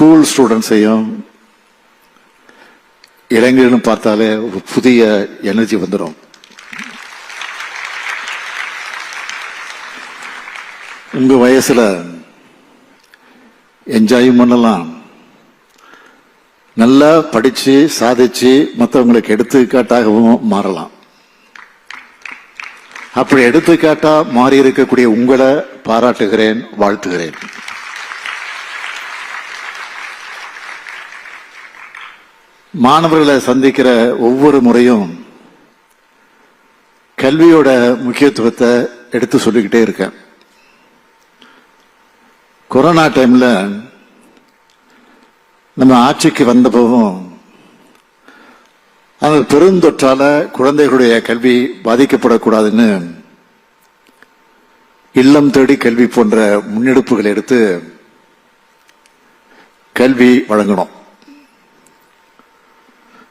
School ஸ்டூடெண்ட்ஸையும் இளைஞர்களும் பார்த்தாலே ஒரு புதிய எனர்ஜி வந்துடும். உங்க வயசுல என்ஜாயும் பண்ணலாம். நல்லா படிச்சு சாதிச்சு மற்றவங்களுக்கு எடுத்துக்காட்டாகவும் மாறலாம். அப்படி எடுத்துக்காட்டா மாறி இருக்கக்கூடிய உங்களை பாராட்டுகிறேன் வாழ்த்துகிறேன். மாணவர்களை சந்திக்கிற ஒவ்வொரு முறையும் கல்வியோட முக்கியத்துவத்தை எடுத்து சொல்லிக்கிட்டே இருக்கேன். கொரோனா டைம்ல நம்ம ஆட்சிக்கு வந்தபோதும் அந்த பெருந்தொற்றால குழந்தைகளுடைய கல்வி பாதிக்கப்படக்கூடாதுன்னு இல்லம் தேடி கல்வி போன்ற முன்னெடுப்புகள் எடுத்து கல்வி வழங்கணும்.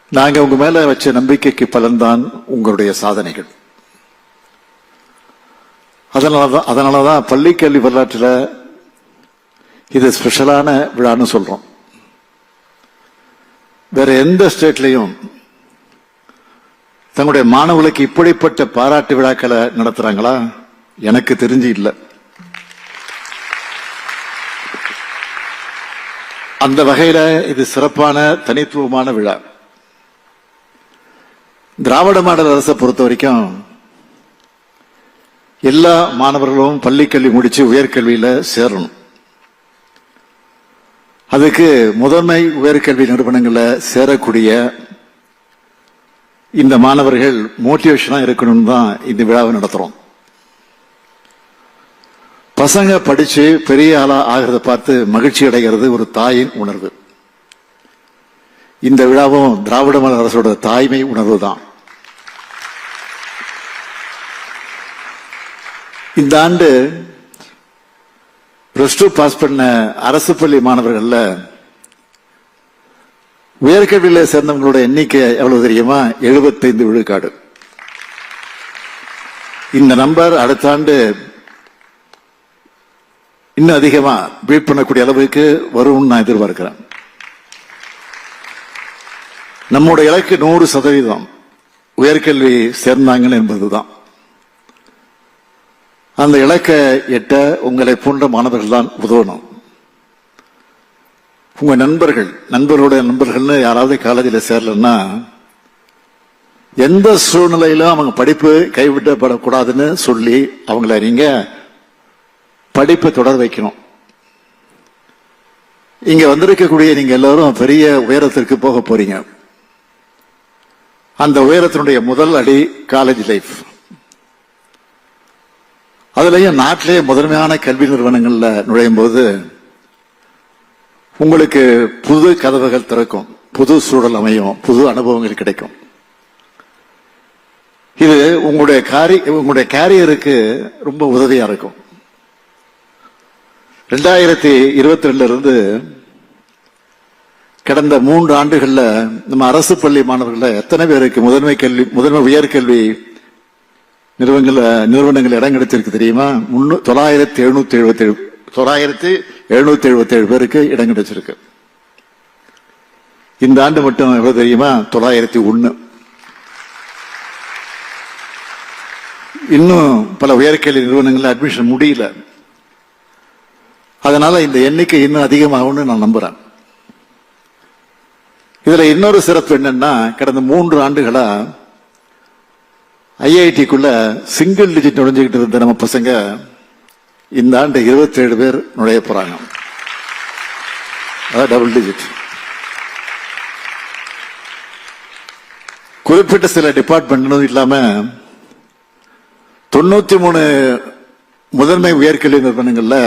நாங்க உங்க மேல வச்ச நம்பிக்கைக்கு பலன்தான் உங்களுடைய சாதனைகள். அதனாலதான் அதனாலதான் பள்ளி கல்வி வரலாற்றில் இது ஸ்பெஷலான விழான்னு சொல்றோம். வேற எந்த ஸ்டேட்லையும் தங்களுடைய மாணவர்களுக்கு இப்படிப்பட்ட பாராட்டு விழாக்களை நடத்துறாங்களா? எனக்கு தெரிஞ்சு இல்லை. அந்த வகையில் இது சிறப்பான தனித்துவமான விழா. திராவிட மாடல் அரசை பொறுத்த வரைக்கும் எல்லா மாணவர்களும் பள்ளிக்கல்வி முடிச்சு உயர்கல்வியில சேரணும். அதுக்கு முதன்மை உயர்கல்வி நிறுவனங்களில் சேரக்கூடிய இந்த மாணவர்கள் மோட்டிவேஷனா இருக்கணும்னு தான் இந்த விழாவை நடத்துறோம். பசங்க படிச்சு பெரிய ஆளா ஆகிறத பார்த்து மகிழ்ச்சி அடைகிறது ஒரு தாயின் உணர்வு. இந்த விழாவும் திராவிட மாடல் அரசோட தாய்மை உணர்வு தான். இந்த ஆண்டு பிளஸ் டூ பாஸ் பண்ண அரசு பள்ளி மாணவர்கள்ல உயர்கல்வியில சேர்ந்தவங்களோட எண்ணிக்கை எவ்வளவு தெரியுமா? 75 விழுக்காடு. இந்த நம்பர் அடுத்த ஆண்டு இன்னும் அதிகமா பீட் பண்ணக்கூடிய அளவுக்கு வரும்னு நான் எதிர்பார்க்கிறேன். நம்முடைய இலக்கு நூறு சதவீதம் உயர்கல்வி சேர்ந்தாங்கன்னு என்பதுதான். அந்த இலக்கை எட்ட உங்களை போன்ற மாணவர்கள் தான் உதவணும். உங்க நண்பர்கள் நண்பரோட நண்பர்கள்னு யாராவது காலேஜில் சேரலன்னா எந்த சூழ்நிலையிலும் அவங்க படிப்பு கைவிட்டப்படக்கூடாதுன்னு சொல்லி அவங்கள நீங்க படிப்பை தொடர் வைக்கணும். இங்க வந்திருக்கக்கூடிய நீங்க எல்லாரும் பெரிய உயரத்திற்கு போக போறீங்க. அந்த உயரத்தினுடைய முதல் அடி காலேஜ் லைஃப் அதுலயும் நாட்டிலேயே முதன்மையான கல்வி நிறுவனங்கள்ல நுழையும் போது உங்களுக்கு புது கதவுகள் திறக்கும் புது சூழல் அமையும் புது அனுபவங்கள் கிடைக்கும். இது உங்களுடைய காரி உங்களுடைய கேரியருக்கு ரொம்ப உதவியா இருக்கும். ரெண்டாயிரத்தி இருபத்தி ரெண்டுல இருந்து கடந்த மூன்று ஆண்டுகள்ல நம்ம அரசு பள்ளி மாணவர்கள எத்தனை பேருக்கு முதன்மை கல்வி முதன்மை உயர்கல்வி நிறுவனங்கள் நிறுவனங்கள் இடம் கிடைச்சிருக்கு தெரியுமா? முன்னூ தொள்ளாயிரத்தி எழுநூத்தி எழுபத்தி ஏழு தொள்ளாயிரத்தி எழுநூத்தி எழுபத்தி ஏழு பேருக்கு இடம் கிடைச்சிருக்கு இந்த ஆண்டு மட்டும் எவ்வளவு தெரியுமா? தொள்ளாயிரத்தி ஒன்று இன்னும் பல உயர்கல்வி நிறுவனங்களில் அட்மிஷன் முடியல. அதனால இந்த எண்ணிக்கை இன்னும் அதிகமாகும்னு நான் நம்புறேன். இதுல இன்னொரு சிறப்பு என்னன்னா கடந்த மூன்று ஆண்டுகளா ஐஐடிக்குள்ள சிங்கிள் டிஜிட் நுழைஞ்சுக்கிட்டு இருந்த நம்ம பசங்க இந்த ஆண்டு 27 பேர் நுழைய போறாங்க. அதான் டபுள் டிஜிட் குறிப்பிட்ட சில டிபார்ட்மெண்ட் இல்லாம தொண்ணூத்தி மூணு முதன்மை உயர்கல்வி நிறுவனங்கள்ல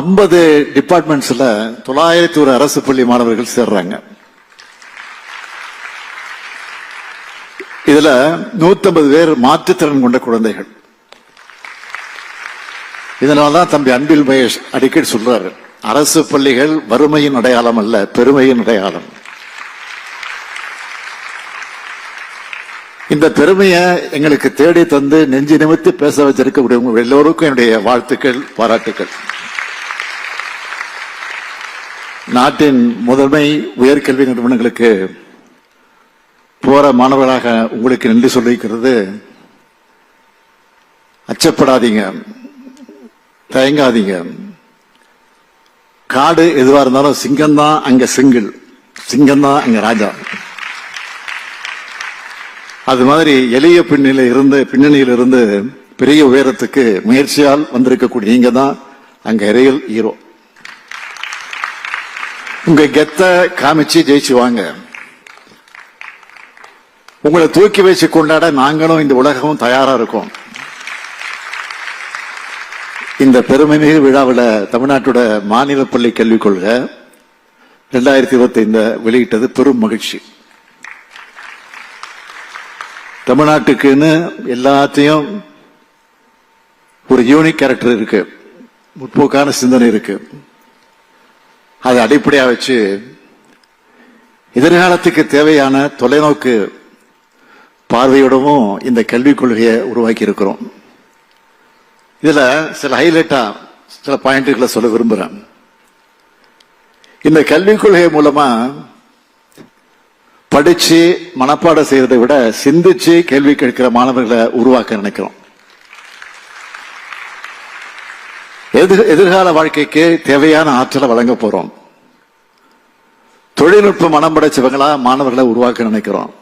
ஐம்பது டிபார்ட்மெண்ட்ஸ்ல தொள்ளாயிரத்தி ஒரு அரசு பள்ளி மாணவர்கள் சேர்றாங்க. இதுல 150 பேர் மாற்றுத்திறன் கொண்ட குழந்தைகள். இதனால்தான் தம்பி அன்பில் மகேஷ் அடிக்கடி சொல்றாரு அரசு பள்ளிகள் வறுமையின் அடையாளம் அல்ல பெருமையின் அடையாளம். இந்த பெருமையை எங்களுக்கு தேடி தந்து நெஞ்சு நிமித்து பேச வச்சிருக்கக்கூடிய உங்க எல்லோருக்கும் என்னுடைய வாழ்த்துக்கள் பாராட்டுக்கள். நாட்டின் முதன்மை உயர்கல்வி நிறுவனங்களுக்கு போற மாணவர்களாக உங்களுக்கு நன்றி சொல்லிக்கிறது அச்சப்படாதீங்க. தயங்காதீங்க. காடு எதுவா இருந்தாலும் சிங்கம் தான் அங்க சிங்கிள். சிங்கம் தான் அங்க ராஜா. அது மாதிரி எளிய பின்னணியில இருந்து பின்னணியில் இருந்து பெரிய உயரத்துக்கு முயற்சியால் வந்திருக்கக்கூடிய நீங்க தான் அங்க ரியல் ஹீரோ உங்க கெத்த காமிச்சு ஜெயிச்சு வாங்க. உங்களை தூக்கி வச்சு கொண்டாட நாங்களும் இந்த உலகமும் தயாரா இருக்கோம். இந்த பெருமைமிகு விழாவில் தமிழ்நாட்டோட மாநில பள்ளி கல்விக் கொள்கை ரெண்டாயிரத்தி இருபத்தி ஐந்து வெளியிட்டது பெரும் மகிழ்ச்சி. தமிழ்நாட்டுக்குன்னு எல்லாத்தையும் ஒரு யூனிக் கேரக்டர் இருக்கு. முற்போக்கான சிந்தனை இருக்கு. அதை அடிப்படையாக வச்சு எதிர்காலத்துக்கு தேவையான தொலைநோக்கு பார்வையோடவும் இந்த கல்விக் கொள்கையை உருவாக்கி இருக்கிறோம் இதுல சில ஹைலைட்டா சில பாயிண்ட்களை சொல்ல விரும்புகிறேன் இந்த கல்விக் கொள்கை மூலமா படிச்சு மனப்பாடம் செய்வதை விட சிந்திச்சு கேள்வி கேட்கிற மாணவர்களை உருவாக்க நினைக்கிறோம். எதிர்- எதிர்கால வாழ்க்கைக்கு தேவையான ஆற்றலை வழங்க போறோம். தொழில்நுட்ப மனம் படைச்சவங்களா மாணவர்களை உருவாக்க நினைக்கிறோம்.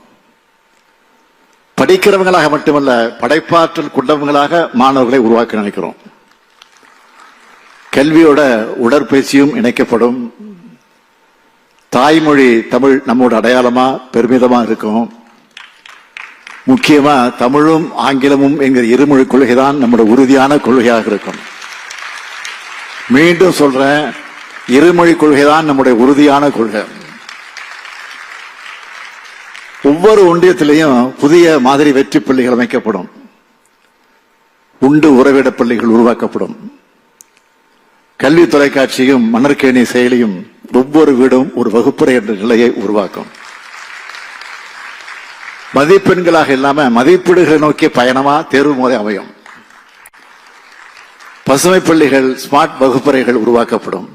படிக்கிறவங்களாக மட்டுமல்ல படைப்பாற்றல் கொண்டவங்களாக மாணவர்களை உருவாக்க நினைக்கிறோம். கல்வியோட உடற்பயிற்சியும் இணைக்கப்படும். தாய்மொழி தமிழ் நம்மோட அடையாளமா பெருமிதமா இருக்கும். முக்கியமா தமிழும் ஆங்கிலமும் என்கிற இருமொழி கொள்கைதான் நம்மளோட உறுதியான கொள்கையாக இருக்கும். மீண்டும் சொல்றேன் இருமொழி கொள்கைதான் நம்முடைய உறுதியான கொள்கை. ஒவ்வொரு ஒன்றியத்திலையும் புதிய மாதிரி வெற்றி பள்ளிகள் அமைக்கப்படும். உண்டு உறவிட பள்ளிகள் உருவாக்கப்படும். கல்வி தொலைக்காட்சியும் மணற்கேணி செயலியும் ஒவ்வொரு வீடும் ஒரு வகுப்பறை என்ற நிலையை உருவாக்கும். மதிப்பெண்களாக இல்லாம மதிப்பீடுகளை நோக்கிய பயணமா தேர்வு முறை அமையும். பசுமை பள்ளிகள் ஸ்மார்ட் வகுப்பறைகள் உருவாக்கப்படும்.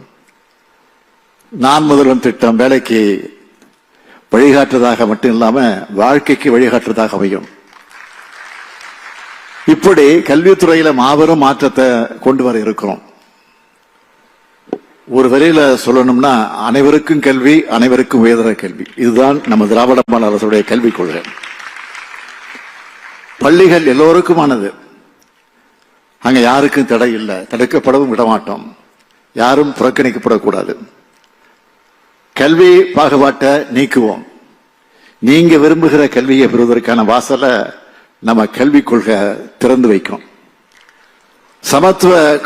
நான் முதல்வன் திட்டம் வேலைக்கு வழிகாட்டுறதாக மட்டும் இல்லாம வாழ்க்கைக்கு வழிகாட்டுறதாக அமையும். இப்படி கல்வித்துறையில மாபெரும் மாற்றத்தை கொண்டு வர இருக்கிறோம். ஒரு வரியில சொல்லணும்னா அனைவருக்கும் கல்வி அனைவருக்கும் உயர்தர கல்வி. இதுதான் நம்ம திராவிட மாநில அரசுடைய கல்விக் கொள்கை. பள்ளிகள் எல்லோருக்குமானது. அங்க யாருக்கும் தடை இல்லை. தடுக்கப்படவும் விடமாட்டோம். யாரும் புறக்கணிக்கப்படக்கூடாது. கல்வி பாகுபாட்டை நீக்குவோம். நீங்க விரும்புகிற கல்வியை பெறுவதற்கான வாசலை நம்ம கல்விக் கொள்கை திறந்து வைக்கும். சமத்துவ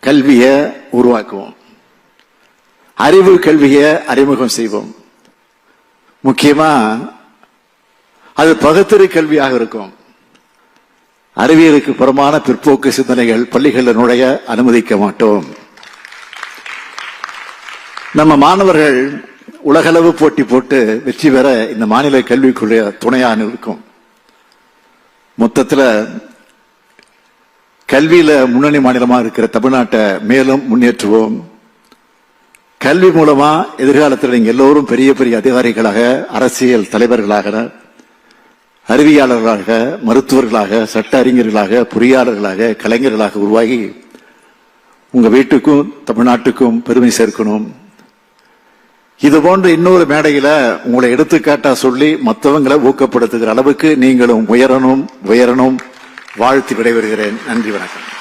கல்வியை உருவாக்குவோம். அறிவு கல்வியை அறிமுகம் செய்வோம். முக்கியமா அது பகுத்தறி கல்வியாக இருக்கும். அறிவியலுக்கு புறமான பிற்போக்கு சிந்தனைகள் பள்ளிகளில் நுழைய அனுமதிக்க மாட்டோம். நம்ம மாணவர்கள் உலகளவு போட்டி போட்டு வெற்றி பெற இந்த மாநில கல்விக்குரிய துணையாக இருக்கும். மொத்தத்தில் கல்வியில முன்னணி மாநிலமாக இருக்கிற தமிழ்நாட்டை மேலும் முன்னேற்றுவோம். கல்வி மூலமா எதிர்காலத்தில் நீங்கள் எல்லோரும் பெரிய பெரிய அதிகாரிகளாக அரசியல் தலைவர்களாக அறிவியாளர்களாக மருத்துவர்களாக சட்ட அறிஞர்களாக பொறியாளர்களாக கலைஞர்களாக உருவாகி உங்க வீட்டுக்கும் தமிழ்நாட்டுக்கும் பெருமை சேர்க்கணும். இது போன்ற இன்னொரு மேடையில உங்களை எடுத்துக்காட்டா சொல்லி மற்றவங்களை ஊக்கப்படுத்துகிற அளவுக்கு நீங்களும் உயரணும் உயரணும். வாழ்த்து விடைபெறுகிறேன். நன்றி வணக்கம்.